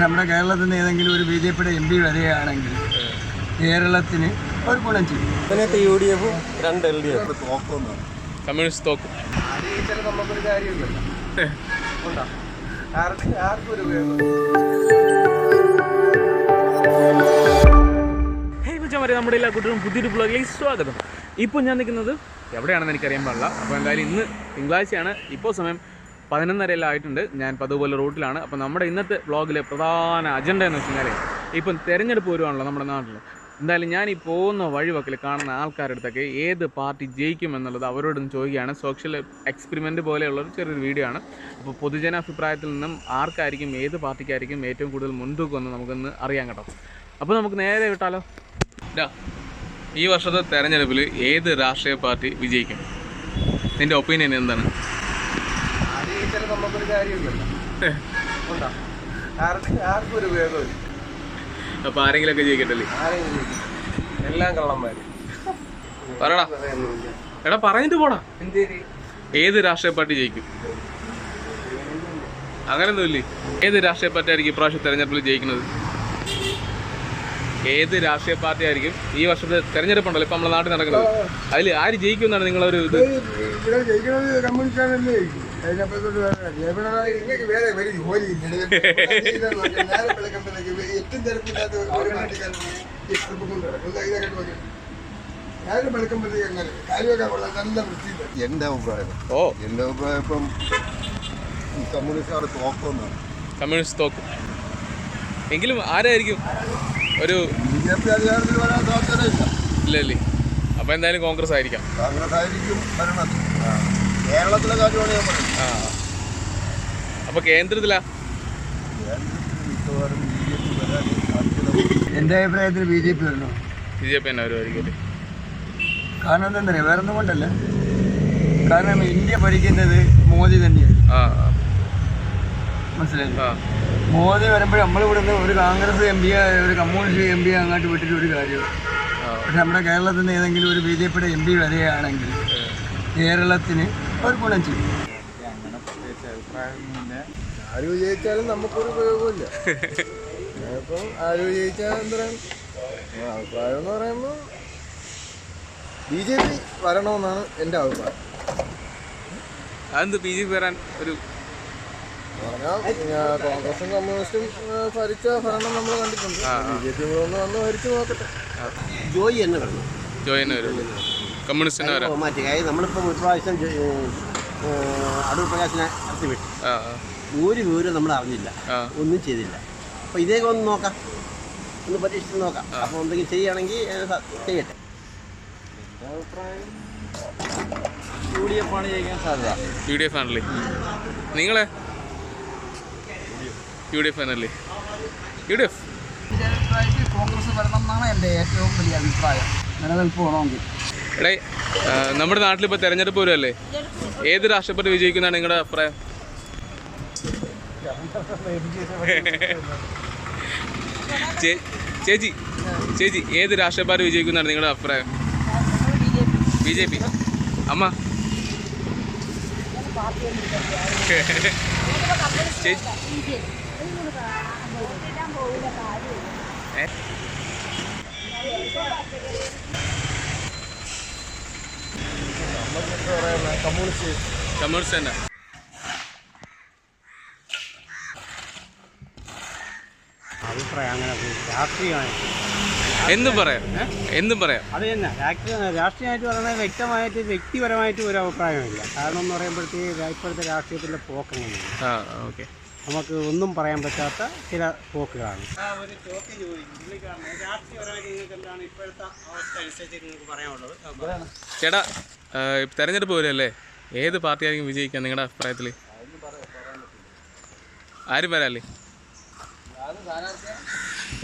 നമ്മുടെ കേരളത്തിൽ നിന്ന് ഏതെങ്കിലും ഒരു ബി ജെ പിയുടെ എം പി വരികയാണെങ്കിൽ കേരളത്തിന് ഒരു ഗുണം ചെയ്യും. അതിനകത്ത് യു ഡി എഫും രണ്ട് എൽ ഡി എഫ്. കമ്മ്യൂണിസ്റ്റ് തോക്കും. നമുക്കൊരു ആർക്കും ആർക്കും ഒരു നമ്മുടെ എല്ലാ കുട്ടികളും പുതിയൊരു ബ്ലോഗിലേക്ക് സ്വാഗതം. ഇപ്പോൾ ഞാൻ നിൽക്കുന്നത് എവിടെയാണെന്ന് എനിക്കറിയാൻ പാടില്ല. അപ്പോൾ എന്തായാലും ഇന്ന് തിങ്കളാഴ്ചയാണ്. ഇപ്പോൾ സമയം പതിനൊന്നരയെല്ലാം ആയിട്ടുണ്ട് ഞാൻ പതുപോലെ റൂട്ടിലാണ്. അപ്പോൾ നമ്മുടെ ഇന്നത്തെ വ്ളോഗിലെ പ്രധാന അജണ്ട എന്ന് വെച്ച് കഴിഞ്ഞാൽ ഇപ്പം തിരഞ്ഞെടുപ്പ് വരുവാണല്ലോ നമ്മുടെ നാട്ടിൽ എന്തായാലും ഞാൻ ഈ പോകുന്ന വഴിവക്കിൽ കാണുന്ന ആൾക്കാരുടെ അടുത്തൊക്കെ ഏത് പാർട്ടി ജയിക്കും എന്നുള്ളത് അവരോടൊന്ന് ചോദിക്കുകയാണ്. സോഷ്യൽ എക്സ്പെരിമെന്റ് പോലെയുള്ള ഒരു ചെറിയൊരു വീഡിയോ ആണ്. അപ്പോൾ പൊതുജനാഭിപ്രായത്തിൽ നിന്നും ആർക്കായിരിക്കും ഏത് പാർട്ടിക്കായിരിക്കും ഏറ്റവും കൂടുതൽ മുൻതൂക്കം എന്ന് നമുക്കൊന്ന് അറിയാൻ കേട്ടോ. അപ്പോൾ നമുക്ക് നേരെ വിട്ടാലോ? ഈ വർഷത്തെ തെരഞ്ഞെടുപ്പിൽ ഏത് രാഷ്ട്രീയ പാർട്ടി വിജയിക്കും? നിന്റെ ഒപ്പീനിയൻ എന്താണ്? ജയിച്ചാൽ നമുക്കൊരു കാര്യമില്ലല്ലോ. ഉണ്ടോ? ആർക്കും ആർക്കും ഒരു ഉപയോഗമില്ല. അപ്പോൾ ആരെങ്കിലുമൊക്കെ ജയിക്കട്ടല്ലേ ആരെങ്കിലും. എല്ലാം കള്ളന്മാര്. പറടാ. എടാ പറഞ്ഞിട്ട് പോടാ. എന്തേരി? ഏത് രാഷ്ട്രീയ പാർട്ടി ജയിക്കും? അങ്ങനെയൊന്നുമില്ലേ ഏത് രാഷ്ട്രീയ പാർട്ടി ആയിരിക്കും ഇപ്രാവശ്യം തെരഞ്ഞെടുപ്പിൽ ജയിക്കുന്നത്? ഏത് രാഷ്ട്രീയ പാർട്ടി ആയിരിക്കും ഈ വർഷത്തെ തെരഞ്ഞെടുപ്പുണ്ടല്ലോ ഇപ്പം നമ്മുടെ നാട്ടിൽ നടക്കുന്നത്. അതിൽ ആര് ജയിക്കും എന്നാണ് നിങ്ങളൊരു ഇത്? ഇവിടെ ജയിക്കുന്നത് കമ്മ്യൂണിസ്റ്റാണല്ലേ? ജയിക്കും അതിനപ്പുറത്തോട്ട് വേറെ ഒരു ജോലി ഏറ്റവും തിരക്കില്ലാത്ത ഒരു പാർട്ടിക്കാരൻ ഞാനും വെളുക്കുമ്പോഴത്തേക്ക് അങ്ങനെ. കാര്യമൊക്കെ കൊള്ളാം നല്ല വൃത്തിയില്ല എന്റെ അഭിപ്രായം. ഓ. എന്റെ അഭിപ്രായം ഇപ്പം ഈ കമ്മ്യൂണിസ്റ്റുകാർ തോക്കുമെന്നാണ് കമ്മ്യൂണിസ്റ്റ് തോക്കും. എങ്കിലും ആരായിരിക്കും? ഒരു ഇല്ലല്ലേ ജെ അധികാരത്തിൽ വരാൻ സാധ്യതയില്ല ഇല്ല. ഇല്ലേ അപ്പോൾ എന്തായാലും കോൺഗ്രസ് ആയിരിക്കാം. കോൺഗ്രസ് ആയിരിക്കും ഭരണത് കേരളത്തിലെ കാര്യമാണ് ഞാൻ പറയുന്നത്. ആ. അപ്പോൾ കേന്ദ്രത്തിലാ? എന്റെ എന്റെ അഭിപ്രായത്തിൽ ബി ജെ പി വരണം. ബി ജെ പി തന്നെ വരുമായിരിക്കും കാരണം എന്താ വേറെ ഒന്നും കൊണ്ടല്ല. കാരണം ഇന്ത്യ ഭരിക്കുന്നത് മോദി തന്നെയാണ് മനസ്സിലായി മോദി വരുമ്പോൾ നമ്മൾ ഇവിടുന്ന് ഒരു കോൺഗ്രസ് എം പി ഒരു കമ്മ്യൂണിസ്റ്റ് എം പി അങ്ങോട്ട് വിട്ടിട്ട് ഒരു കാര്യമില്ല പക്ഷെ നമ്മുടെ കേരളത്തിൽ നിന്ന് ഏതെങ്കിലും ഒരു ബി ജെ പിയുടെ എം പി വരികയാണെങ്കിൽ കേരളത്തിന് ഒരു ഗുണം ചെയ്യും. ആര് വിജയിച്ചാലും നമുക്കൊരു ഉപയോഗമില്ല ഇപ്പം ആര് വിജയിച്ചാൽ അഭിപ്രായം എന്ന് പറയുമ്പോൾ ബി ജെ പി വരണമെന്നാണ് എന്റെ അഭിപ്രായം. അതെന്ത് ബി ജെ പി വരാൻ ഒരു പറഞ്ഞാൽ കോൺഗ്രസും കമ്മ്യൂണിസ്റ്റും ഭരിച്ച ഭരണം നമ്മൾ കണ്ടിട്ടുണ്ട്. ബി ജെ പി ഒന്ന് വന്ന് ഭരിച്ചു നോക്കട്ടെ. ജോയി തന്നെ വരണം. ജോയിന് വരും. കമ്മ്യൂണിസ്റ്റിന് വരാം. ഓ, മാറ്റി. കാര്യം നമ്മളിപ്പോൾ ഒരു പ്രാവശ്യം അടൂർ പ്രകാശിനെ അടുത്ത് വിട്ടു. ഒരു വിവരം നമ്മൾ അറിഞ്ഞില്ല. ഒന്നും ചെയ്തില്ല. അപ്പോൾ ഇതേക്ക് ഒന്ന് നോക്കാം. ഒന്ന് പരീക്ഷിച്ച് നോക്കാം. അപ്പോൾ എന്തെങ്കിലും ചെയ്യുകയാണെങ്കിൽ ചെയ്യട്ടെ. യു ഡി എഫ് ആണ് ജയിക്കാൻ സാധ്യത. യു ഡി എഫ് ആണല്ലേ? നിങ്ങളെ? യു ഡി എഫ് ആണല്ലേ യു ഡി എഫ് കോൺഗ്രസ് വരണം എന്നാണ് എന്റെ ഏറ്റവും വലിയ അഭിപ്രായം നിലനിൽപ്പ് വേണമെങ്കിൽ എടേ നമ്മുടെ നാട്ടിൽ ഇപ്പോൾ തെരഞ്ഞെടുപ്പ് വരുമല്ലേ ഏത് രാഷ്ട്രപതി വിജയിക്കുന്നതാണ് നിങ്ങളുടെ അഭിപ്രായം? ചേച്ചി ചേച്ചി ഏത് രാഷ്ട്രപതി വിജയിക്കുന്നതാണ് നിങ്ങളുടെ അഭിപ്രായം? B J P. അമ്മ? ചേച്ചി കമ്മ്യൂണിസ്റ്റ്. തന്നെ അഭിപ്രായം അങ്ങനെ രാഷ്ട്രീയമായിട്ട് എന്തും പറയാം. എന്തും പറയാം. അത് തന്നെ. രാഷ്ട്രീയ രാഷ്ട്രീയമായിട്ട് പറയുന്നത് വ്യക്തമായിട്ട് വ്യക്തിപരമായിട്ട് ഒരു അഭിപ്രായമില്ല. കാരണം എന്ന് പറയുമ്പോഴത്തേക്ക് ഇപ്പോഴത്തെ രാഷ്ട്രീയത്തിന്റെ പോക്കങ്ങനെയാണ് ആ ഓക്കെ. നമുക്ക് ഒന്നും പറയാൻ പറ്റാത്ത ചില പോക്കുകളാണ് ചേട്ടാ ആ, ഇപ്പൊ തെരഞ്ഞെടുപ്പ് പോലെയല്ലേ? ഏത് പാർട്ടിയായിരിക്കും വിജയിക്കാൻ വിജയിക്കുക നിങ്ങളുടെ അഭിപ്രായത്തിൽ ആരും വരാല്ലേ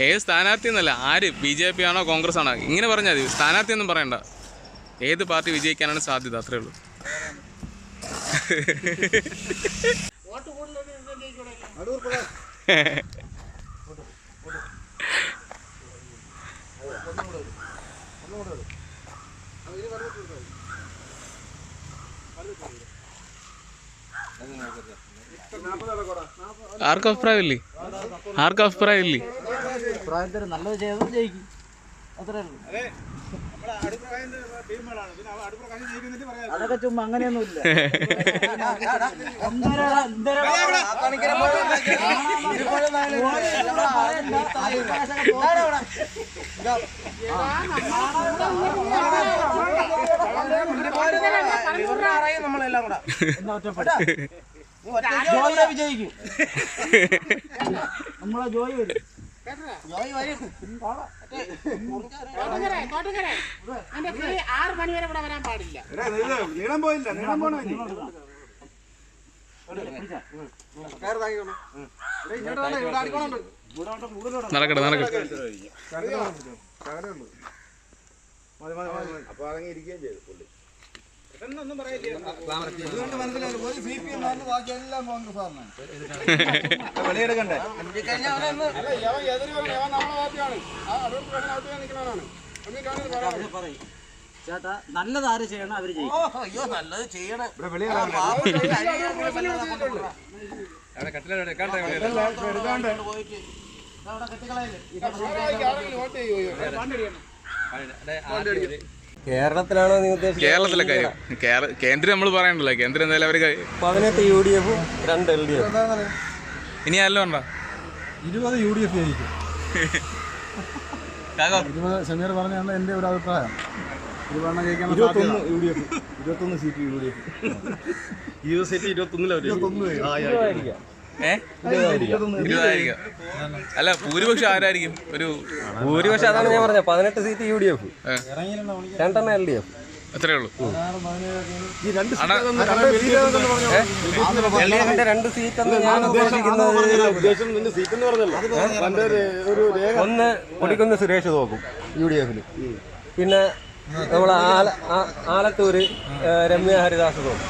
ഏത് സ്ഥാനാർത്ഥി എന്നല്ല ആര്? ബി ജെ പി ആണോ കോൺഗ്രസ് ആണോ? ഇങ്ങനെ പറഞ്ഞാൽ മതി. സ്ഥാനാർത്ഥി ഒന്നും പറയണ്ട. ഏത് പാർട്ടി വിജയിക്കാനാണ് സാധ്യത? അത്രേ ഉള്ളൂ. ആർക്കും അഭിപ്രായമില്ലേ? ആർക്കും അഭിപ്രായം ഇല്ലേ നല്ലത് ചെയ്തത് ജയിക്കും. അത്രേ ഉള്ളൂ. അതൊക്കെ ചുമ്മാ അങ്ങനെയൊന്നുമില്ല. നമ്മളെല്ലാം കൂടെ ജോയിയെ വിജയിക്കും. നമ്മളെ ജോയി വരും. നീളം പോയില്ല നീളം പോണ? നടക്കട്ടെ നടക്കട്ടെ അപ്പൊ അതങ്ങ് ഇരിക്കുകയും ചെയ്തു പുള്ളി ഇതുകൊണ്ട് മനസ്സിലായി ഒരു സി പി എം ആണ് ബാക്കി എല്ലാം കോൺഗ്രസ് ആണ് വെളിയെടുക്കണ്ടേ ചേട്ടാ നല്ലത് ആര് ചെയ്യണം അവർ ചെയ്യും. അയ്യോ നല്ലത് ചെയ്യണം. ഇവിടെ കേരളത്തിലാണോ നീ ഉദ്ദേശിച്ചത്? കേരളത്തിലെ കാര്യം കേര- കേന്ദ്രം നമ്മൾ പറയണ്ടല്ലോ. കേന്ദ്രം എന്തായാലും അവർ പതിനെട്ട് യു ഡി എഫും രണ്ട് എൽ ഡി എഫ്. ഇനി ആരല്ലോ ഉണ്ടോ ഇരുപത് യു ഡി എഫ് ജയിക്കും ഇരുപത് സമീർ പറഞ്ഞാണ് എന്റെ ഒരു അഭിപ്രായം. ഇരുപതെണ്ണം ഇരുപത്തൊന്ന് യു ഡി എഫ്. ഇരുപത്തൊന്ന് സീറ്റ് യു ഡി എഫ്. ഇരുപത് സീറ്റ് ഇരുപതായിരിക്കും. അല്ല ഭൂരിപക്ഷം ആരായിരിക്കും? ഒരു ഭൂരിപക്ഷം അതാണ് ഞാൻ പറഞ്ഞത്. പതിനെട്ട് സീറ്റ് യു ഡി എഫ്. രണ്ടെണ്ണം എൽ ഡി എഫ് അത്രേ ഉള്ളൂ. അണ എൽ ഡി എഫിന്റെ രണ്ട് സീറ്റ് എന്ന് ഞാൻ ഉദ്ദേശിക്കുന്നത് ഒന്ന് കൊടിക്കുന്ന് സുരേഷ് തോക്കും യു ഡി എഫിൽ പിന്നെ നമ്മളെ ആലത്തൂര് രമ്യ ഹരിദാസ് തോക്കും.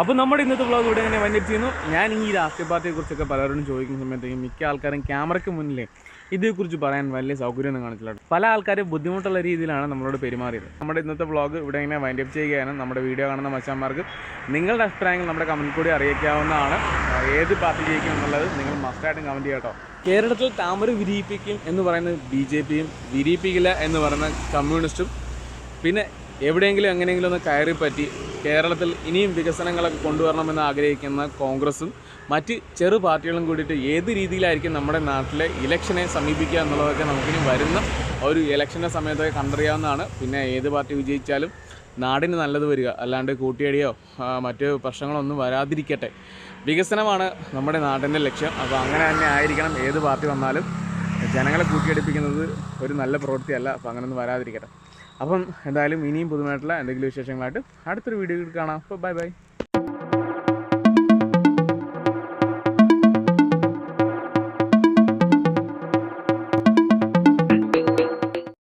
അപ്പോൾ നമ്മുടെ ഇന്നത്തെ വ്ളോഗ് ഇവിടെ ഇങ്ങനെ വന്നിട്ട് ചെയ്യുന്നു? ഞാൻ ഈ രാഷ്ട്രീയ പാർട്ടിയെ കുറിച്ചൊക്കെ പലരോടും ചോദിക്കുന്ന സമയത്തേക്കും മിക്ക ആൾക്കാരും ക്യാമറയ്ക്ക് മുന്നിലേ ഇതേക്കുറിച്ച് പറയാൻ വലിയ സൗകര്യമൊന്നും കാണിച്ചില്ല പല ആൾക്കാരും ബുദ്ധിമുട്ടുള്ള രീതിയിലാണ് നമ്മളോട് പെരുമാറിയത്. നമ്മുടെ ഇന്നത്തെ വ്ളോഗ് ഇവിടെ ഇങ്ങനെ വൈൻഡപ്പ് ചെയ്യുകയാണ് നമ്മുടെ വീഡിയോ കാണുന്ന മച്ചാന്മാർക്ക് നിങ്ങളുടെ അഭിപ്രായങ്ങൾ നമ്മുടെ കമന്റ് കൂടി അറിയിക്കാവുന്നതാണ്. ഏത് പാർട്ടി ജയിക്കും എന്നുള്ളത് നിങ്ങൾ മസ്റ്റായിട്ടും കമന്റ് ചെയ്യട്ടോ. കേരളത്തിൽ താമര വിരിയിപ്പിക്കും എന്ന് പറയുന്നത് ബി ജെ പിയും വിരിയിപ്പിക്കില്ല എന്ന് പറയുന്ന കമ്മ്യൂണിസ്റ്റും. പിന്നെ എവിടെയെങ്കിലും എങ്ങനെയെങ്കിലും ഒന്ന് കയറി പറ്റി കേരളത്തിൽ ഇനിയും വികസനങ്ങളൊക്കെ കൊണ്ടുവരണമെന്ന് ആഗ്രഹിക്കുന്ന കോൺഗ്രസും മറ്റ് ചെറു പാർട്ടികളും കൂടിയിട്ട് ഏത് രീതിയിലായിരിക്കും നമ്മുടെ നാട്ടിലെ ഇലക്ഷനെ സമീപിക്കുക എന്നുള്ളതൊക്കെ നമുക്കിനി വരുന്ന ഒരു ഇലക്ഷന്റെ സമയത്തൊക്കെ കണ്ടറിയാവുന്നതാണ്. പിന്നെ ഏത് പാർട്ടി വിജയിച്ചാലും നാടിന് നല്ലത് വരിക. അല്ലാണ്ട് കൂട്ടിയടിയോ മറ്റ് പ്രശ്നങ്ങളൊന്നും വരാതിരിക്കട്ടെ. വികസനമാണ് നമ്മുടെ നാടിന്റെ ലക്ഷ്യം. അപ്പോൾ അങ്ങനെ തന്നെ ആയിരിക്കണം. ഏത് പാർട്ടി വന്നാലും ജനങ്ങളെ കൂട്ടിയടിപ്പിക്കുന്നത് ഒരു നല്ല പ്രവൃത്തിയല്ല. അപ്പോൾ അങ്ങനെയൊന്നും വരാതിരിക്കട്ടെ. അപ്പം എന്തായാലും ഇനിയും പുതുമായിട്ടുള്ള എന്തെങ്കിലും വിശേഷങ്ങളായിട്ട് അടുത്തൊരു വീഡിയോയിൽ കാണാം. അപ്പോൾ ബൈ ബൈ.